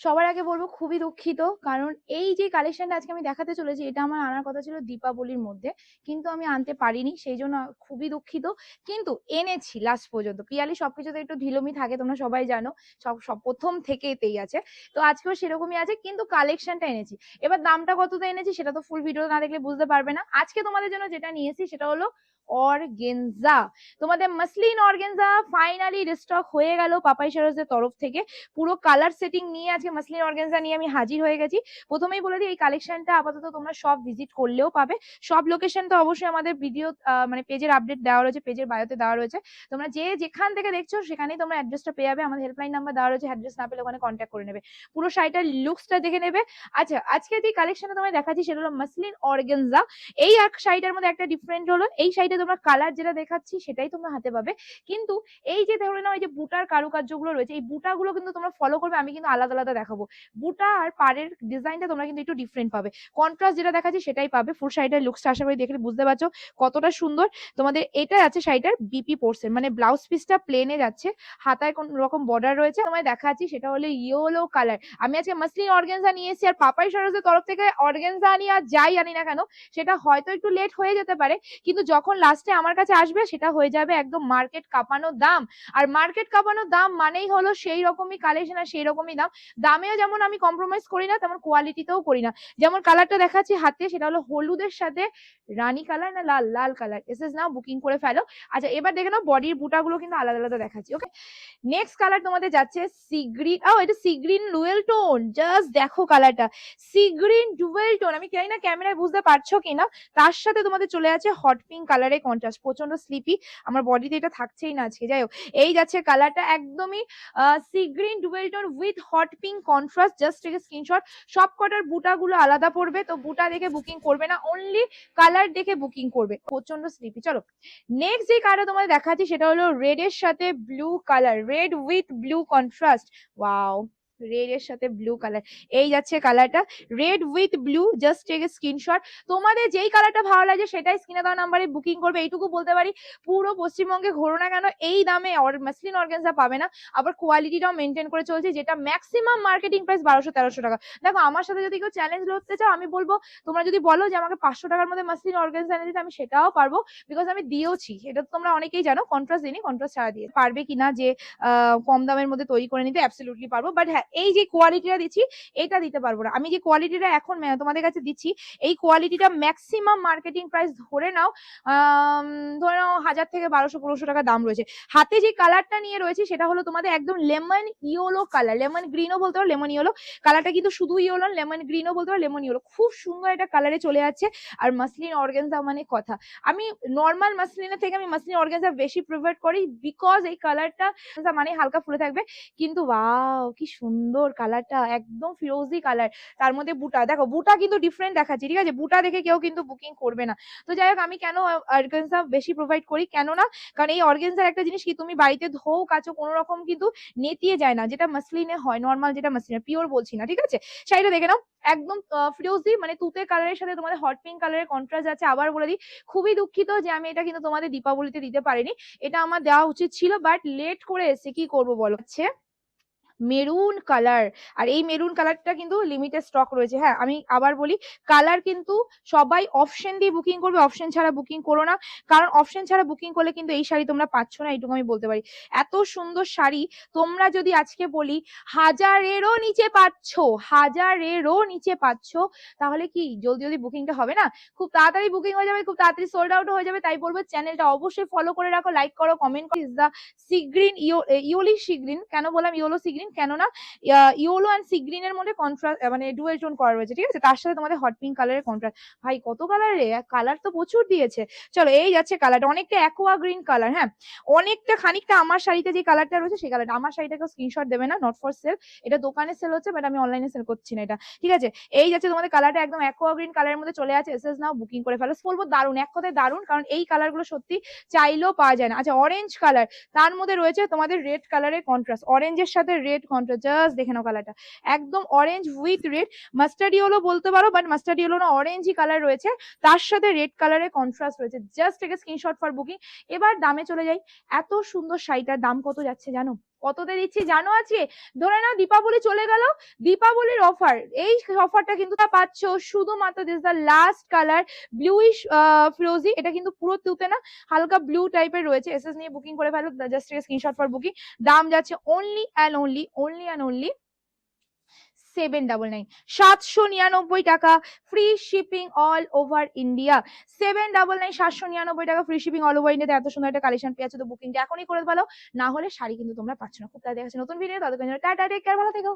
সবার আগে বলব খুবই দুঃখিত। কারণ এই যে কালেকশনটা আজকে আমি দেখাতে চলেছি, এটা আমার আনার কথা ছিল দীপাবলির মধ্যে। কিন্তু আমি আনতে পারিনি, সেই জন্য খুবই দুঃখিত। কিন্তু এনেছি লাস্ট পর্যন্ত। পিয়ালি সবকিছুতে একটু ঢিলমি থাকে, তোমরা সবাই জানো। সব সব প্রথম থেকে এতেই আছে। তো আজকেও সেরকমই আছে, কিন্তু কালেকশনটা এনেছি। এবার দামটা কততে এনেছি সেটা তো ফুল ভিডিও না দেখলে বুঝতে পারবে না। আজকে তোমাদের জন্য যেটা নিয়েছি সেটা হলো অর্গেনজা। তোমাদের মাসলিন অর্গেনজা ফাইনালি রিস্টক হয়ে গেল পাপাই সারসের তরফ থেকে। পুরো কালার সেটিং নিয়ে আজকে মাসলিন অর্গেনজা নিয়ে আমি হাজির হয়ে গেছি। প্রথমেই বলে দিই, এই কালেকশনটা আপাতত তোমরা সব ভিজিট করলেও পাবে। সব লোকেশন তো অবশ্যই আমাদের ভিডিও মানে পেজের আপডেট দেওয়া রয়েছে পেজের বায়োতে দেওয়া রয়েছে। তোমরা যে যেখান থেকে দেখছ, সেখানেই তোমরা অ্যাড্রেসটা পেয়ে যাবে। আমাদের হেল্পলাইন নাম্বার দেওয়া রয়েছে অ্যাড্রেস না পেলে ওখানে কন্ট্যাক্ট করে নেবে। পুরো শাড়িটার লুকসটা দেখে নেবে। আচ্ছা আজকে যে কালেকশনটা তোমায় দেখাচ্ছি, সেটা হলো মাসলিন অর্গেনজা। এই এক শাড়িটার মধ্যে একটা ডিফারেন্ট হলো। এই শাড়িটা তোমরা কালার যেটা দেখাচ্ছি সেটাই তোমরা হাতে পাবে। কিন্তু এই যে ধরে নাও এই যে বুটার কারুকার্যগুলো রয়েছে, এই বুটাগুলো কিন্তু তোমরা ফলো করবে, আমি কিন্তু আলাদা আলাদা দেখাবো। বুটা আর পাড়ের ডিজাইনটা তোমরা কিন্তু একটু ডিফারেন্ট পাবে। কন্ট্রাস্ট যেটা দেখাচ্ছি সেটাই পাবে। ফুল শাড়িটার লুকসটা আশা করি দেখলে বুঝতে পারছ কতটা সুন্দর। তোমাদের এটা আছে শাড়িটার বিপি পোর্সেন মানে ব্লাউজ পিসটা প্লেনে যাচ্ছে, হাতায় কোন রকম বর্ডার রয়েছে। তোমায় দেখাচ্ছি, সেটা হলো ইয়েলো কালার আমি আজকে মাসলিন অর্গেনজা নিয়ে এসেছি, আর পাপাই সরোজের তরফ থেকে অর্গেনজা আনি আর যাই আনি না কেন, সেটা হয়তো একটু লেট হয়ে যেতে পারে, কিন্তু যখন লাস্টে আমার কাছে আসবে সেটা হয়ে যাবে একদম মার্কেট কাঁপানো দাম। আর মার্কেট কাঁপানো দাম মানেই হলো সেই রকমই কালেকশন আর সেই রকমই দাম। দামেও যেমন আমি কম্প্রোমাইজ করি না, তেমন কোয়ালিটিতেও করি না। যেমন কালারটা দেখাচ্ছি হাতে সেটা হলো হলুদের সাথে রানী কালার না লাল লাল কালার এস এস নাও বুকিং করে ফেলো। আচ্ছা এবার দেখে নাও বডির বুটাগুলো কিন্তু আলাদা আলাদা দেখাচ্ছি ওকে নেক্সট কালার তোমাদের যাচ্ছে সি গ্রিন ও এটা sea green dual tone just দেখো কালারটা সি গ্রিন ডুয়েল টোন আমি জানি না ক্যামেরায় বুঝতে পারছ কিনা। তার সাথে তোমাদের চলে আছে হট পিঙ্ক কালারের কন্ট্রাস্ট প্রচণ্ড স্লিপি আমার বডিতে এটা থাকছেই না আজকে। যাই হোক, এই যাচ্ছে কালারটা একদমই sea green dual tone with hot pink contrast just থেকে স্ক্রিনশট সব কটার বুটাগুলো আলাদা পড়বে, তো বুটা দেখে বুকিং করবে না অনলি কালার দেখে বুকিং করবে। প্রচণ্ড স্লিপি চলো নেক্সট যে কালার তোমাদের দেখাচ্ছি, সেটা হলো রেড এর সাথে blue colour red with blue contrast wow red এর সাথে ব্লু কালার এই যাচ্ছে কালারটা red with blue just take screenshot তোমাদের যেই কালারটা ভালো লাগে সেটাই স্ক্রিনে দেওয়া নাম্বারে বুকিং করবে, এইটুকু বলতে পারি, পুরো পশ্চিমবঙ্গে ঘোরো না কেন, এই দামে মাসলিন অর্গানজা পাবে না, আবার কোয়ালিটিটাও মেনটেন করে চলছে, যেটা ম্যাক্সিমাম মার্কেটিং প্রাইস বারোশো তেরোশো টাকা। দেখো, আমার সাথে যদি কেউ চ্যালেঞ্জ লড়তে চাও, আমি বলব, তোমরা যদি বলো যে আমাকে পাঁচশো টাকার মধ্যে মাসলিন অর্গানজা এনে দিতে, আমি সেটাও পারব বিকজ আমি দিয়েওছি, এটা তো তোমরা অনেকেই জানো কন্ট্রাস্ট দিনই কন্ট্রাস্ট ছাড়া দিয়ে পারবে কিনা যে কম দামের মধ্যে তৈরি করে নিতে অ্যাবসলিউটলি পারব বাট হ্যাঁ এই যে কোয়ালিটিটা দিচ্ছি, এটা দিতে পারব না। আমি যে কোয়ালিটিটা এখন তোমাদের কাছে দিচ্ছি, এই কোয়ালিটিটা ম্যাক্সিমাম মার্কেটিং প্রাইস ধরে নাও ধরে নাও হাজার থেকে বারোশো, পনেরোশো টাকা দাম রয়েছে। হাতে যে কালারটা নিয়ে রয়েছে, সেটা হলো তোমাদের একদম লেমন ইয়েলো কালার লেমন গ্রিনও বলতে পারো লেমন ইয়েলো কালারটা কিন্তু শুধু ইয়েলো লেমন গ্রিনও বলতে পারো লেমন ইয়েলো খুব সুন্দর একটা কালারে চলে যাচ্ছে আর মাসলিন অর্গেনজা মানে কথা। আমি নর্মাল মাসলিনের থেকে আমি মাসলিন অর্গেনজা বেশি প্রিফার করি বিকজ এই কালারটা মানে হালকা ফুলে থাকবে। কিন্তু ওয়াও কি সুন্দর কালারটা একদম ফিরোজি কালার তার মধ্যে বুটা, দেখো বুটা কিন্তু ডিফারেন্ট দেখাচ্ছে, ঠিক আছে? বুটা দেখে কেউ কিন্তু বুকিং করবে না। তো যাই হোক, আমি কেন অর্গেনজা বেশি প্রোভাইড করি? কেন না কারণ এই অর্গেনজার একটা জিনিস কি, তুমি বাড়িতে ধোও, কাচো, কোনো রকম কিন্তু নেতিয়ে যায় না, যেটা মাসলিনে হয় নর্মাল যেটা মাসলিনে পিওর বলছি না, ঠিক আছে? শাড়িটা দেখে নাও, একদম ফিরোজি মানে তুতে কালারের সাথে তোমাদের হট পিঙ্ক কালারের কন্ট্রাস্ট আছে। আবার বলে দিই, খুবই দুঃখিত যে আমি এটা কিন্তু তোমাদের দীপাবলিতে দিতে পারিনি। এটা আমার দেওয়া উচিত ছিল বাট লেট করে এসে কি করব বলো? হচ্ছে মেরুন কালার। আর এই মেরুন কালারটা কিন্তু লিমিটেড স্টক রয়েছে। হ্যাঁ আমি আবার বলি, কালার কিন্তু সবাই অপশন দিয়ে বুকিং করবে অপশন ছাড়া বুকিং করো না। কারণ অপশন ছাড়া বুকিং করলে কিন্তু এই শাড়ি তোমরা পাচ্ছ না, এইটুকু আমি বলতে পারি। এত সুন্দর শাড়ি, তোমরা যদি আজকে বলি, হাজারেরও নিচে পাচ্ছ, হাজারেরও নিচে পাচ্ছ, তাহলে কি জলদি জলদি বুকিংটা হবে না? খুব তাড়াতাড়ি বুকিং হয়ে যাবে, খুব তাড়াতাড়ি সোল্ড আউট হয়ে যাবে, তাই বলব চ্যানেলটা অবশ্যই ফলো করে রাখো লাইক করো কমেন্ট করো is the sea green yellow sea green কেন বললাম ইয়োলো সিগ্রিন কেননা ইয়োলো অ্যান্ড সিগ্রিনের মধ্যে কন্ট্রাস্ট মানে ডুয়েল টোন করা রয়েছে, ঠিক আছে? তার সাথে তোমাদের হট পিঙ্ক কালারের কন্ট্রাস্ট ভাই, কত কালার কালারে কালার তো প্রচুর দিয়েছে। চলো, এই যাচ্ছে কালারটা অনেকটা অ্যাকোয়া গ্রিন কালার হ্যাঁ? অনেকটা, খানিকটা আমার শাড়িতে যে কালারটা রয়েছে, সেই কালারটা আমার শাড়িটাকে স্ক্রিনশট দেবে না নট ফর সেল এটা দোকানে সেল হচ্ছে বাট আমি অনলাইনে সেল করছি না এটা। ঠিক আছে? এই যাচ্ছে তোমাদের কালারটা একদম অ্যাকোয়া গ্রিন কালারের মধ্যে চলে আছে। এসএস নাও বুকিং করে ফেলো। বলব দারুণ এক কথায় দারুণ কারণ এই কালারগুলো সত্যি চাইলেও পাওয়া যায় না। আচ্ছা অরেঞ্জ কালার তার মধ্যে রয়েছে তোমাদের রেড কালারের কন্ট্রাস্ট অরেঞ্জের সাথে রেড কন্ট্রাস্ট জাস্ট দেখে নাও কালারটা একদম orange with red mustard yellow বলতে পারো বাট মাস্টার্ড ইয়েলো না অরেঞ্জই কালার রয়েছে। তার সাথে রেড কালারের কন্ট্রাস্ট রয়েছে। জাস্ট একটা স্ক্রিনশট ফর বুকিং এবার দামে চলে যাই। এত সুন্দর শাড়িটার দাম কত যাচ্ছে জানো? কততে দিচ্ছি জানো আছে? ধরে নাও দীপাবলি চলে গেল, দীপাবলির অফার এই অফারটা কিন্তু তা পাচ্ছ শুধুমাত্র this the last colour bluish ফ্লোজি এটা কিন্তু পুরো তুতে না, হালকা ব্লু টাইপের রয়েছে। এসএস নিয়ে বুকিং করে ফেলো জাস্ট স্ক্রিনশট ফর বুকিং দাম যাচ্ছে only and only only and only seven double nine সাতশো নিরানব্বই টাকা free shipping all over India seven double nine সাতশো নিরানব্বই টাকা ফ্রি শিপিং অল ওভার ইন্ডিয়াতে এত সুন্দর একটা কালেকশন পেয়েছে তো বুকিংটা এখনই করে ভালো না হলে শাড়ি কিন্তু তোমরা পাচ্ছ না। খুব তাড়াতাড়ি দেখাচ্ছে নতুন ভিডিও ততক্ষণ টাটা টেক কেয়ার ভালো থেকো।